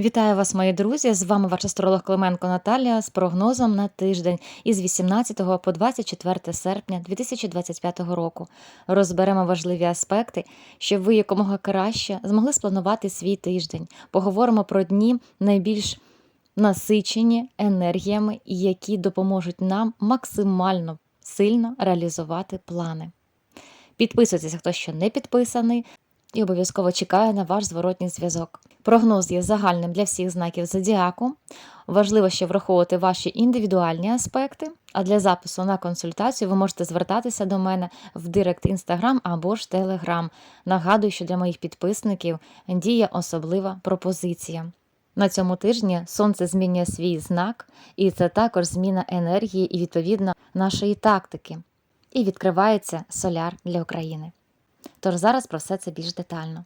Вітаю вас, мої друзі! З вами ваш астролог Клименко Наталія з прогнозом на тиждень із 18 по 24 серпня 2025 року. Розберемо важливі аспекти, щоб ви якомога краще змогли спланувати свій тиждень. Поговоримо про дні найбільш насичені енергіями, які допоможуть нам максимально сильно реалізувати плани. Підписуйтеся, хто ще не підписаний, і обов'язково чекаю на ваш зворотній зв'язок. Прогноз є загальним для всіх знаків зодіаку. Важливо ще враховувати ваші індивідуальні аспекти. А для запису на консультацію ви можете звертатися до мене в Директ Інстаграм або ж Телеграм. Нагадую, що для моїх підписників діє особлива пропозиція. На цьому тижні сонце змінює свій знак, і це також зміна енергії і, відповідно, нашої тактики. І відкривається соляр для України. Тож зараз про все це більш детально.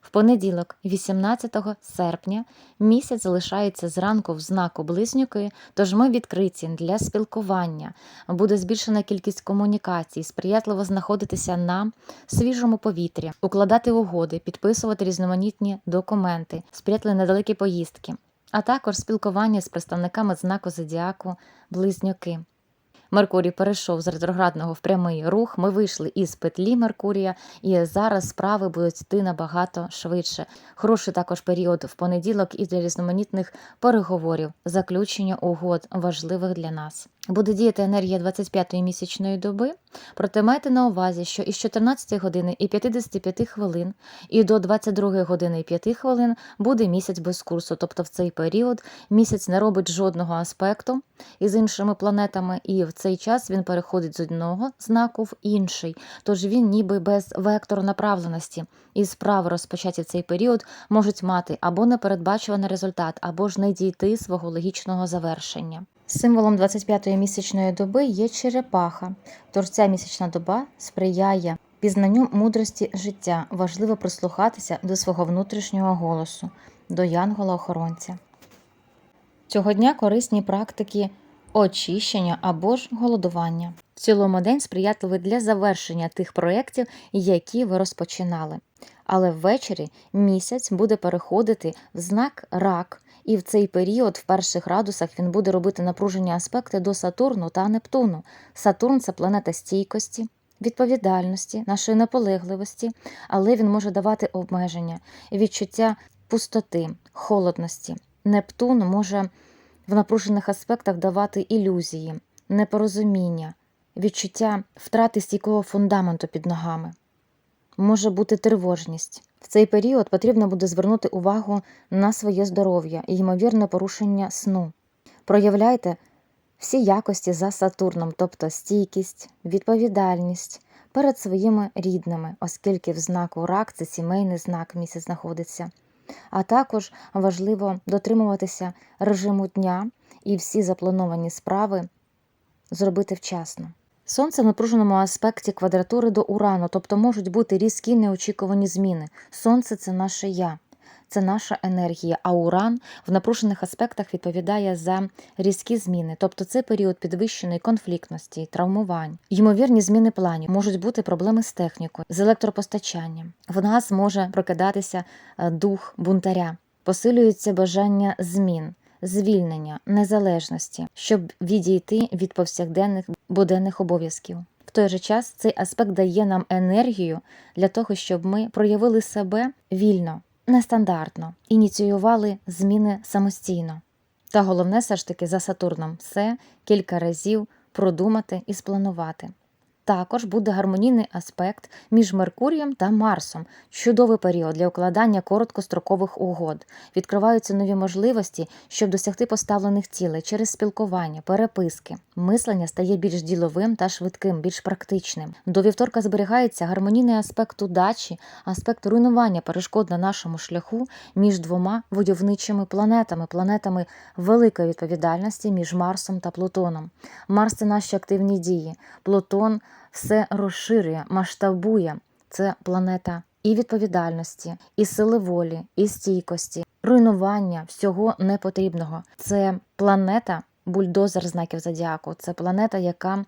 В понеділок, 18 серпня, місяць залишається зранку в знаку близнюки, тож ми відкриті для спілкування. Буде збільшена кількість комунікацій, сприятливо знаходитися на свіжому повітрі, укладати угоди, підписувати різноманітні документи, сприятливі недалекі поїздки, а також спілкування з представниками знаку зодіаку близнюки. Меркурій перейшов з ретроградного в прямий рух. Ми вийшли із петлі Меркурія, і зараз справи будуть йти набагато швидше. Хороший також період в понеділок і для різноманітних переговорів, заключення угод важливих для нас. Буде діяти енергія 25-ї місячної доби, проте майте на увазі, що із 14 години і 55 хвилин і до 22 години і 5 хвилин буде місяць без курсу. Тобто в цей період місяць не робить жодного аспекту із іншими планетами, і в цей час він переходить з одного знаку в інший. Тож він ніби без вектору направленості. І справи розпочаті в цей період можуть мати або непередбачуваний результат, або ж не дійти свого логічного завершення. Символом 25-ї місячної доби є черепаха, тож ця місячна доба сприяє пізнанню мудрості життя. Важливо прислухатися до свого внутрішнього голосу, до янгола-охоронця. Цього дня корисні практики очищення або ж голодування. В цілому день сприятливий для завершення тих проєктів, які ви розпочинали. Але ввечері місяць буде переходити в знак рак, і в цей період, в перших градусах, він буде робити напружені аспекти до Сатурну та Нептуну. Сатурн це планета стійкості, відповідальності, нашої наполегливості, але він може давати обмеження, відчуття пустоти, холодності. Нептун може в напружених аспектах давати ілюзії, непорозуміння, відчуття втрати стійкого фундаменту під ногами. Може бути тривожність. В цей період потрібно буде звернути увагу на своє здоров'я і ймовірне порушення сну. Проявляйте всі якості за Сатурном, тобто стійкість, відповідальність перед своїми рідними, оскільки в знаку рак це сімейний знак місяць знаходиться. А також важливо дотримуватися режиму дня і всі заплановані справи зробити вчасно. Сонце в напруженому аспекті квадратури до урану, тобто можуть бути різкі неочікувані зміни. Сонце це наше я, це наша енергія, а уран в напружених аспектах відповідає за різкі зміни, тобто це період підвищеної конфліктності, травмувань. Ймовірні зміни планів можуть бути проблеми з технікою, з електропостачанням. В нас може прокидатися е, дух бунтаря, посилюється бажання змін звільнення, незалежності, щоб відійти від повсякденних буденних обов'язків. В той же час цей аспект дає нам енергію для того, щоб ми проявили себе вільно, нестандартно, ініціювали зміни самостійно. Та головне, все ж таки, за Сатурном все кілька разів продумати і спланувати. Також буде гармонійний аспект між Меркурієм та Марсом. Чудовий період для укладання короткострокових угод. Відкриваються нові можливості, щоб досягти поставлених цілей через спілкування, переписки. Мислення стає більш діловим та швидким, більш практичним. До вівторка зберігається гармонійний аспект удачі, аспект руйнування перешкод на нашому шляху між двома войовничими планетами, планетами великої відповідальності між Марсом та Плутоном. Марс це наші активні дії. Плутон все розширює, масштабує. Це планета і відповідальності, і сили волі, і стійкості, руйнування всього непотрібного. Це планета бульдозер знаків зодіаку. Це планета, яка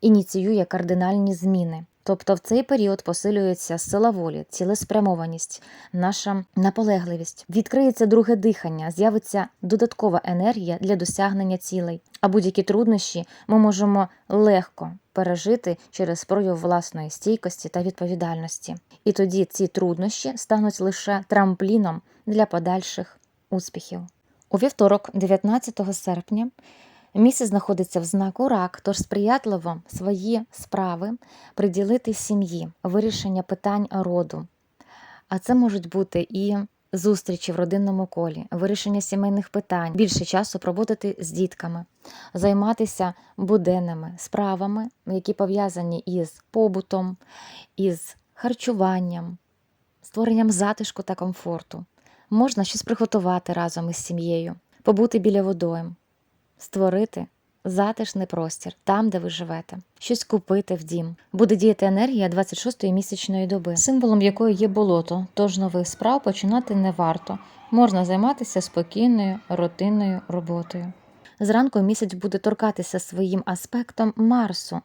ініціює кардинальні зміни. Тобто в цей період посилюється сила волі, цілеспрямованість, наша наполегливість. Відкриється друге дихання, з'явиться додаткова енергія для досягнення цілей. А будь-які труднощі ми можемо легко пережити через прояв власної стійкості та відповідальності. І тоді ці труднощі стануть лише трампліном для подальших успіхів. У вівторок, 19 серпня, місяць знаходиться в знаку рак, тож сприятливо свої справи приділити сім'ї, вирішення питань роду. А це можуть бути і зустрічі в родинному колі, вирішення сімейних питань, більше часу проводити з дітками, займатися буденними справами, які пов'язані із побутом, із харчуванням, створенням затишку та комфорту. Можна щось приготувати разом із сім'єю, побути біля водойм, створити затишний простір там, де ви живете, щось купити в дім. Буде діяти енергія 26-ї місячної доби, символом якої є болото, тож нових справ починати не варто. Можна займатися спокійною рутинною роботою. Зранку місяць буде торкатися своїм аспектом Марсу,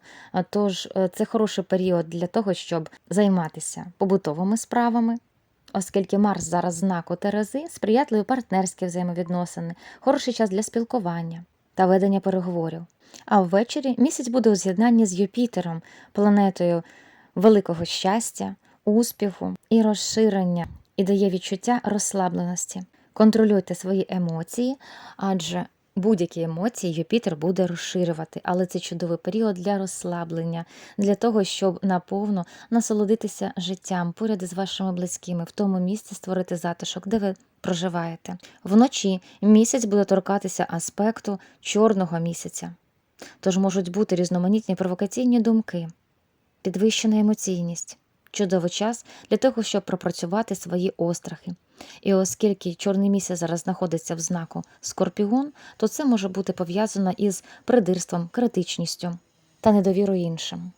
тож е, це хороший період для того, щоб займатися побутовими справами, оскільки Марс зараз знаку Терези, сприятливі партнерські взаємовідносини, хороший час для спілкування та ведення переговорів. А ввечері місяць буде у з'єднанні з Юпітером, планетою великого щастя, успіху і розширення, і дає відчуття розслабленості. Контролюйте свої емоції, адже будь-які емоції Юпітер буде розширювати, але це чудовий період для розслаблення, для того, щоб наповно насолодитися життям поряд із вашими близькими, в тому місці створити затишок, де ви проживаєте. Вночі місяць буде торкатися аспекту чорного місяця. Тож можуть бути різноманітні провокаційні думки, підвищена емоційність, чудовий час для того, щоб пропрацювати свої острахи. І оскільки чорний місяць зараз знаходиться в знаку Скорпіон, то це може бути пов'язано із придирством, критичністю та недовірою іншим.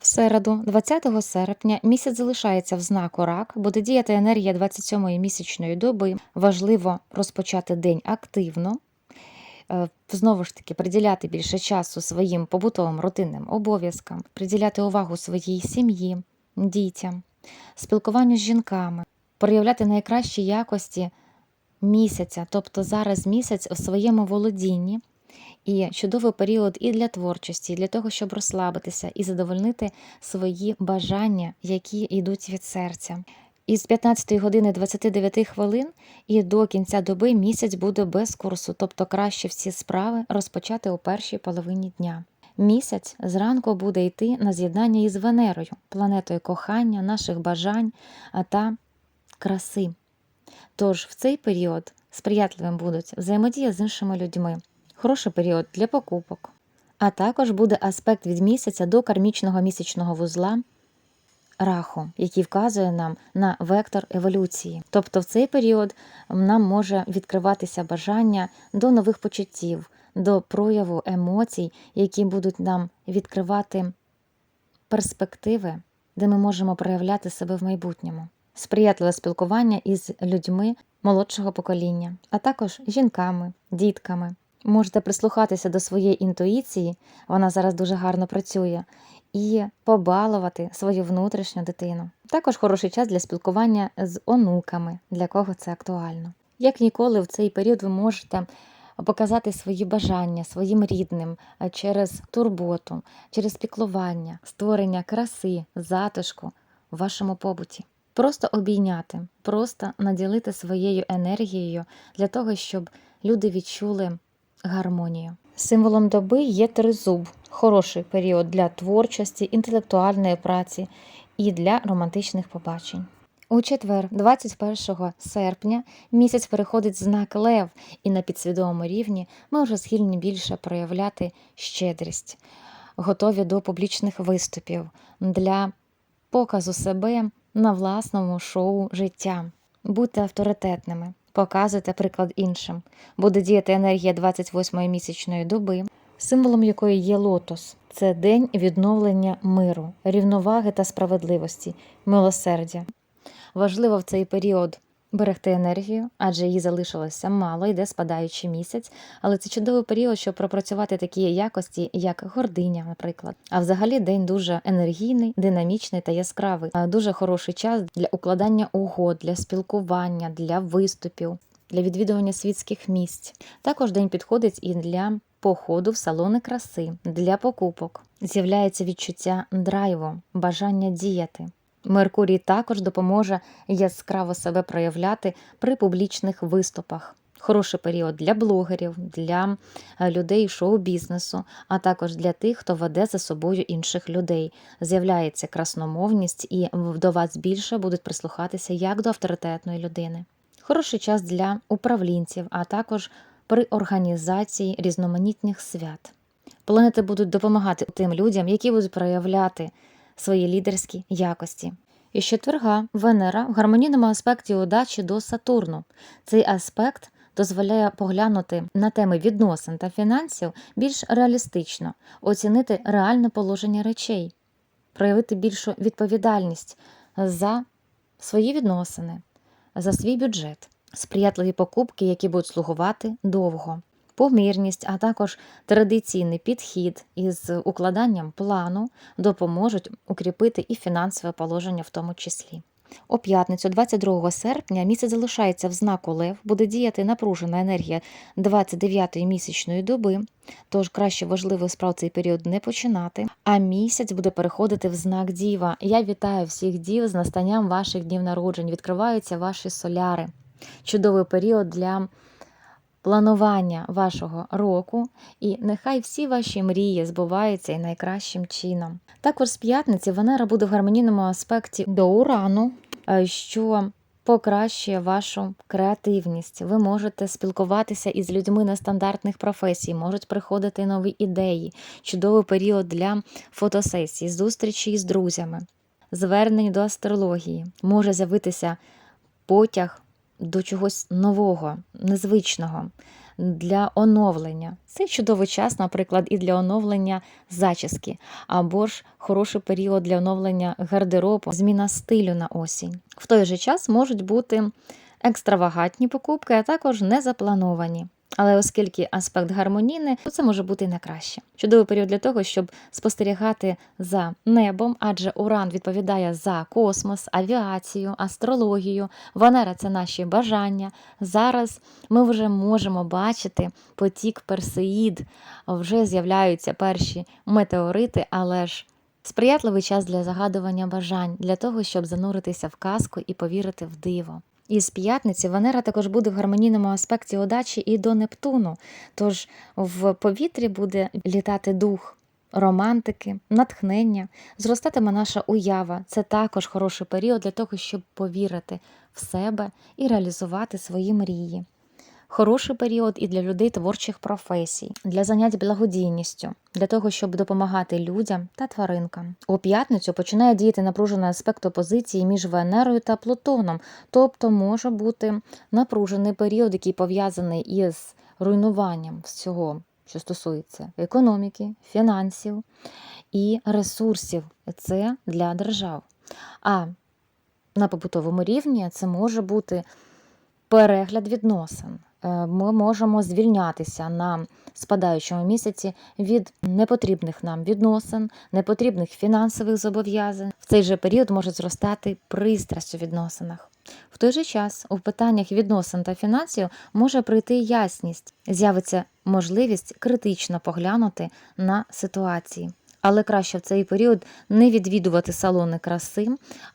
В середу, 20 серпня, місяць залишається в знаку рак, буде діяти енергія 27-ї місячної доби. Важливо розпочати день активно, е, знову ж таки, приділяти більше часу своїм побутовим рутинним обов'язкам, приділяти увагу своїй сім'ї, дітям, спілкуванню з жінками, проявляти найкращі якості місяця, тобто зараз місяць у своєму володінні. І чудовий період і для творчості, і для того, щоб розслабитися і задовольнити свої бажання, які йдуть від серця. Із 15 години 29 хвилин і до кінця доби місяць буде без курсу, тобто краще всі справи розпочати у першій половині дня. Місяць зранку буде йти на з'єднання із Венерою, планетою кохання, наших бажань та краси. Тож в цей період сприятливим будуть взаємодія з іншими людьми хороший період для покупок. А також буде аспект від місяця до кармічного місячного вузла раху, який вказує нам на вектор еволюції. Тобто в цей період нам може відкриватися бажання до нових почуттів, до прояву емоцій, які будуть нам відкривати перспективи, де ми можемо проявляти себе в майбутньому. Сприятливе спілкування із людьми молодшого покоління, а також жінками, дітками. Можете прислухатися до своєї інтуїції, вона зараз дуже гарно працює, і побалувати свою внутрішню дитину. Також хороший час для спілкування з онуками, для кого це актуально. Як ніколи, в цей період ви можете показати свої бажання своїм рідним е, через турботу, через піклування, створення краси, затишку в вашому побуті. Просто обійняти, просто наділити своєю енергією для того, щоб люди відчули гармонію. Символом доби є тризуб, хороший період для творчості, інтелектуальної праці і для романтичних побачень. У четвер, 21 серпня, місяць переходить знак Лев, і на підсвідомому рівні ми вже схильні більше проявляти щедрість, готові до публічних виступів для показу себе на власному шоу життя. Будьте авторитетними, показуйте приклад іншим. Буде діяти енергія 28-ї місячної доби, символом якої є лотос. Це день відновлення миру, рівноваги та справедливості, милосердя. Важливо в цей період берегти енергію, адже її залишилося мало, йде спадаючий місяць, але це чудовий період, щоб пропрацювати такі якості, як гординя, наприклад. А взагалі день дуже енергійний, динамічний та яскравий. Дуже хороший час для укладання угод, для спілкування, для виступів, для відвідування світських місць. Також день підходить і для походу в салони краси, для покупок. З'являється відчуття драйву, бажання діяти. Меркурій також допоможе яскраво себе проявляти при публічних виступах. Хороший період для блогерів, для е, людей шоу-бізнесу, а також для тих, хто веде за собою інших людей. З'являється красномовність, і до вас більше будуть прислухатися як до авторитетної людини. Хороший час для управлінців, а також при організації різноманітних свят. Планети будуть допомагати тим людям, які будуть проявляти свої лідерські якості. І четверга Венера в гармонійному аспекті удачі до Сатурну. Цей аспект дозволяє поглянути на теми відносин та фінансів більш реалістично, оцінити реальне положення речей, проявити більшу відповідальність за свої відносини, за свій бюджет, сприятливі покупки, які будуть слугувати довго помірність, а також традиційний підхід із укладанням плану допоможуть укріпити і фінансове положення в тому числі. У п'ятницю, 22 серпня, місяць залишається в знаку Лев, буде діяти напружена енергія 29-ї місячної доби, тож краще важливих справ цей період не починати. А місяць буде переходити в знак Діва. Я вітаю всіх дів з настанням ваших днів народжень. Відкриваються ваші соляри. Чудовий період для планування вашого року, і нехай всі ваші мрії збуваються і найкращим чином. Також з п'ятниці Венера буде в гармонійному аспекті до урану, е, що покращує вашу креативність. Ви можете спілкуватися із людьми нестандартних професій, можуть приходити нові ідеї, чудовий період для фотосесій, зустрічі з друзями, звернень до астрології, може з'явитися потяг до чогось нового, незвичного, для оновлення. Це чудовий час, наприклад, і для оновлення зачіски, або ж хороший період для оновлення гардеробу, зміна стилю на осінь. В той же час можуть бути екстравагантні покупки, а також незаплановані. Але оскільки аспект гармонійний, то це може бути і не краще. Чудовий період для того, щоб спостерігати за небом, адже Уран відповідає за космос, авіацію, астрологію. Венера це наші бажання. Зараз ми вже можемо бачити потік персеїд, вже з'являються перші метеорити, але ж. Сприятливий час для загадування бажань, для того, щоб зануритися в казку і повірити в диво. І з п'ятниці Венера також буде в гармонійному аспекті удачі і до Нептуну. Тож в повітрі буде літати дух романтики, натхнення, зростатиме наша уява. Це також хороший період для того, щоб повірити в себе і реалізувати свої мрії. Хороший період і для людей творчих професій, для занять благодійністю, для того, щоб допомагати людям та тваринкам. У п'ятницю починає діяти напружений аспект опозиції між Венерою та Плутоном, тобто може бути напружений період, який пов'язаний із руйнуванням всього, що стосується економіки, фінансів і ресурсів. Це для держав. А на побутовому рівні це може бути перегляд відносин. Е, ми можемо звільнятися на спадаючому місяці від непотрібних нам відносин, непотрібних фінансових зобов'язань. В цей же період може зростати пристрасть у відносинах. В той же час у питаннях відносин та фінансів може прийти ясність, з'явиться можливість критично поглянути на ситуації. Але краще в цей період не відвідувати салони краси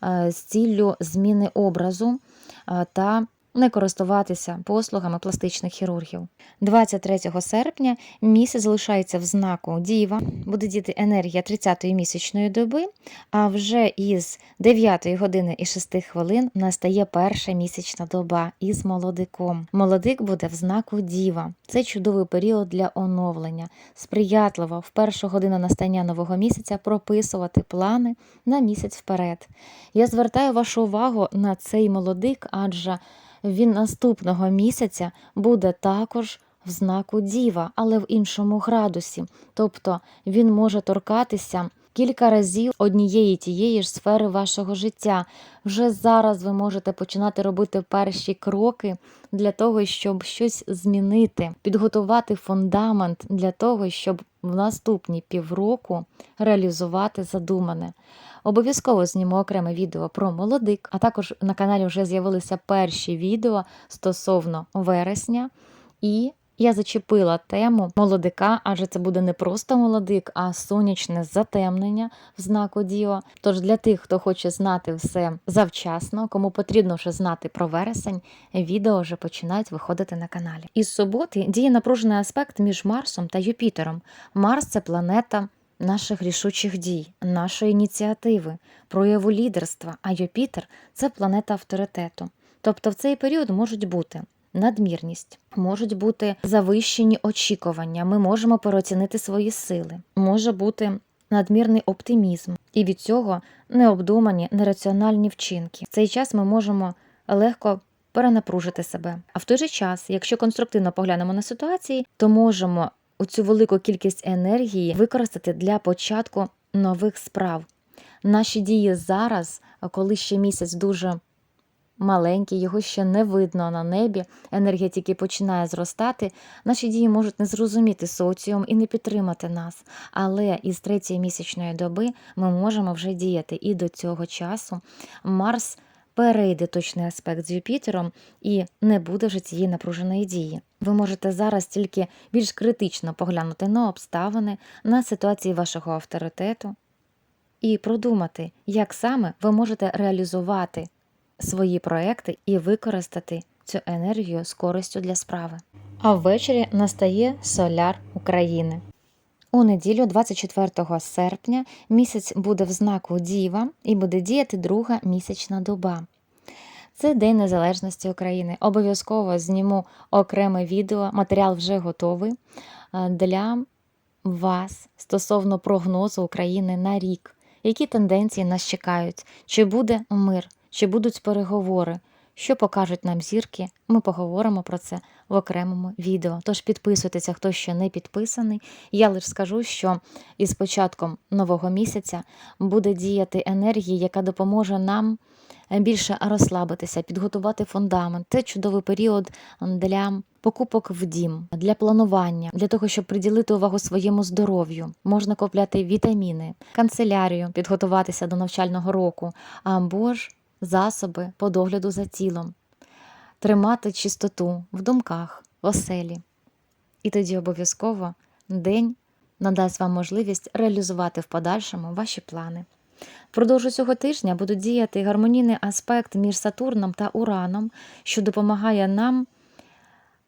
е, з ціллю зміни образу е, та не користуватися послугами пластичних хірургів. 23 серпня місяць залишається в знаку Діва, буде діти енергія 30-ї місячної доби, а вже із 9 години і 6 хвилин настає перша місячна доба із молодиком. Молодик буде в знаку Діва. Це чудовий період для оновлення, сприятливо в першу годину настання нового місяця прописувати плани на місяць вперед. Я звертаю вашу увагу на цей молодик, адже він наступного місяця буде також в знаку Діва, але в іншому градусі. Тобто він може торкатися кілька разів однієї тієї ж сфери вашого життя. Вже зараз ви можете починати робити перші кроки для того, щоб щось змінити, підготувати фундамент для того, щоб в наступні півроку реалізувати задумане. Обов'язково зніму окреме відео про молодик, а також на каналі вже з'явилися перші відео стосовно вересня. І я зачепила тему молодика, адже це буде не просто молодик, а сонячне затемнення в знаку Діо. Тож для тих, хто хоче знати все завчасно, кому потрібно вже знати про вересень, відео вже починають виходити на каналі. Із суботи діє напружений аспект між Марсом та Юпітером. Марс це планета наших рішучих дій, нашої ініціативи, прояву лідерства, а Юпітер це планета авторитету. Тобто в цей період можуть бути надмірність, можуть бути завищені очікування, ми можемо переоцінити свої сили, може бути надмірний оптимізм, і від цього необдумані, нераціональні вчинки. В цей час ми можемо легко перенапружити себе. А в той же час, якщо конструктивно поглянемо на ситуації, то можемо цю велику кількість енергії використати для початку нових справ. Наші дії зараз, коли ще місяць дуже маленький, його ще не видно на небі, енергія тільки починає зростати. Наші дії можуть не зрозуміти соціум і не підтримати нас. Але із третьої місячної доби ми можемо вже діяти. І до цього часу Марс перейде точний аспект з Юпітером і не буде вже цієї напруженої дії. Ви можете зараз тільки більш критично поглянути на обставини, на ситуації вашого авторитету і продумати, як саме ви можете реалізувати свої проекти і використати цю енергію з користю для справи. А ввечері настає соляр України. У неділю, 24 серпня, місяць буде в знаку Діва і буде діяти друга місячна доба. Це День Незалежності України. Обов'язково зніму окреме відео, матеріал вже готовий е, для вас стосовно прогнозу України на рік. Які тенденції нас чекають? Чи буде мир, чи будуть переговори? Що покажуть нам зірки? Ми поговоримо про це в окремому відео. Тож підписуйтеся, хто ще не підписаний. Я лише скажу, що із початком нового місяця буде діяти енергія, яка допоможе нам більше розслабитися, підготувати фундамент. Це чудовий період для покупок в дім, для планування, для того, щоб приділити увагу своєму здоров'ю. Можна купляти вітаміни, канцелярію, підготуватися до навчального року або ж засоби по догляду за тілом, тримати чистоту в думках, в оселі. І тоді обов'язково день надасть вам можливість реалізувати в подальшому ваші плани. Впродовж цього тижня будуть діяти гармонійний аспект між Сатурном та Ураном, що допомагає нам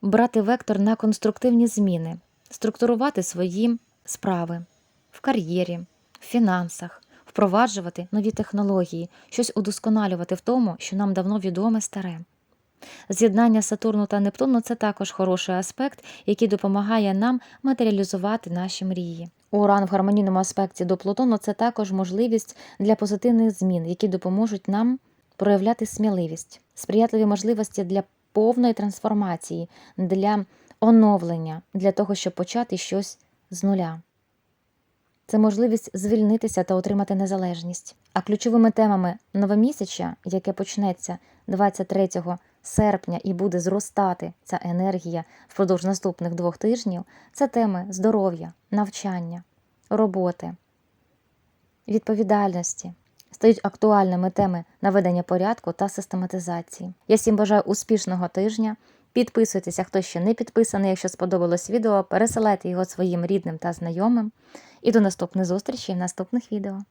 брати вектор на конструктивні зміни, структурувати свої справи в кар'єрі, в фінансах, впроваджувати нові технології, щось удосконалювати в тому, що нам давно відоме старе. З'єднання Сатурну та Нептуну це також хороший аспект, який допомагає нам матеріалізувати наші мрії. Уран в гармонійному аспекті до Плутону це також можливість для позитивних змін, які допоможуть нам проявляти сміливість, сприятливі можливості для повної трансформації, для оновлення, для того, щоб почати щось з нуля. Це можливість звільнитися та отримати незалежність. А ключовими темами новомісяча, яке почнеться 23 серпня і буде зростати ця енергія впродовж наступних двох тижнів, це теми здоров'я, навчання, роботи, відповідальності. Стають актуальними теми наведення порядку та систематизації. Я всім бажаю успішного тижня. Підписуйтеся, хто ще не підписаний. Якщо сподобалось відео, пересилайте його своїм рідним та знайомим. І до наступних зустрічей в наступних відео.